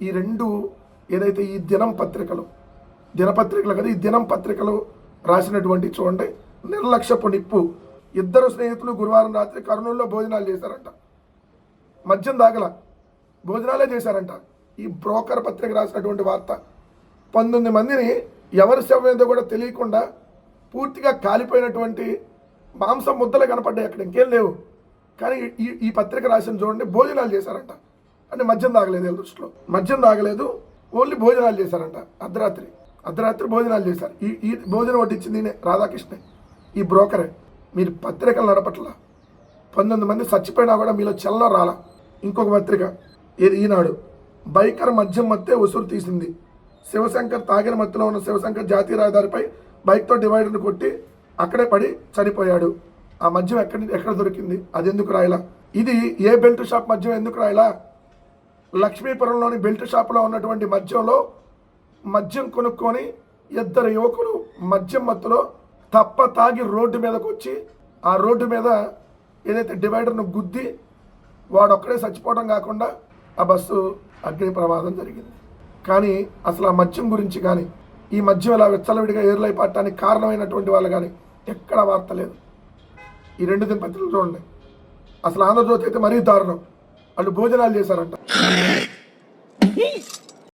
ఈ రెండు ఏదైతే ఈ దినం పత్రికలు దినపత్రికలు కదా ఈ దినం పత్రికలు రాసినటువంటి చూడండి నిర్లక్ష్యపు నిప్పు. ఇద్దరు స్నేహితులు గురువారం రాత్రి కర్నూలులో భోజనాలు చేశారంట. మద్యం దాగల భోజనాలే చేశారంట. ఈ బ్రోకర్ పత్రిక రాసినటువంటి వార్త. పంతొమ్మిది మందిని ఎవరి శవమేదో కూడా తెలియకుండా పూర్తిగా కాలిపోయినటువంటి మాంసం ముద్దలు కనపడ్డాయి అక్కడ. ఇంకేం లేవు. కానీ ఈ ఈ పత్రిక రాసిన చూడండి భోజనాలు చేశారంట. అంటే మద్యం తాగలేదు వీళ్ళ దృష్టిలో. మద్యం తాగలేదు ఓన్లీ భోజనాలు చేశారంట. అర్ధరాత్రి. అర్ధరాత్రి భోజనాలు చేశారు. ఈ ఈ భోజనం వడ్డించింది ఈయనే, రాధాకృష్ణ. ఈ బ్రోకరే మీరు పత్రికలు నడపట్ల. పంతొమ్మిది మంది చచ్చిపోయినా కూడా మీలో చల్ల రాలా. ఇంకొక పత్రిక ఏది ఈనాడు. బైకర్ మద్యం మత్తే ఉసురు తీసింది. శివశంకర్ తాగిన మత్తులో ఉన్న శివశంకర్ జాతీయ రహదారిపై బైక్తో డివైడర్ను కొట్టి అక్కడే పడి చనిపోయాడు. ఆ మద్యం ఎక్కడి ఎక్కడ దొరికింది? అది ఎందుకు రాయలా? ఇది ఏ బెల్ట్ షాప్ మద్యం ఎందుకు రాయలా? లక్ష్మీపురంలోని బెల్ట్ షాప్లో ఉన్నటువంటి మద్యంలో మద్యం కొనుక్కొని ఇద్దరు యువకులు మద్యం మత్తులో తప్ప తాగి రోడ్డు మీదకు వచ్చి ఆ రోడ్డు మీద ఏదైతే డివైడర్ను గుద్ది వాడొక్కడే చచ్చిపోవడం కాకుండా ఆ బస్సు అగ్ని ప్రమాదం జరిగింది. కానీ అసలు ఆ మద్యం గురించి కానీ ఈ మద్యం ఇలా విచ్చలవిడిగా ఏర్లై పట్టడానికి కారణమైనటువంటి వాళ్ళు కానీ ఎక్కడ వార్త లేదు. ఈ రెండు దినపత్రికలు చూడండి. అసలు ఆంధ్రజ్యోతి అయితే మరీ దారుణం. వాళ్ళు భోజనాలు చేశారంట.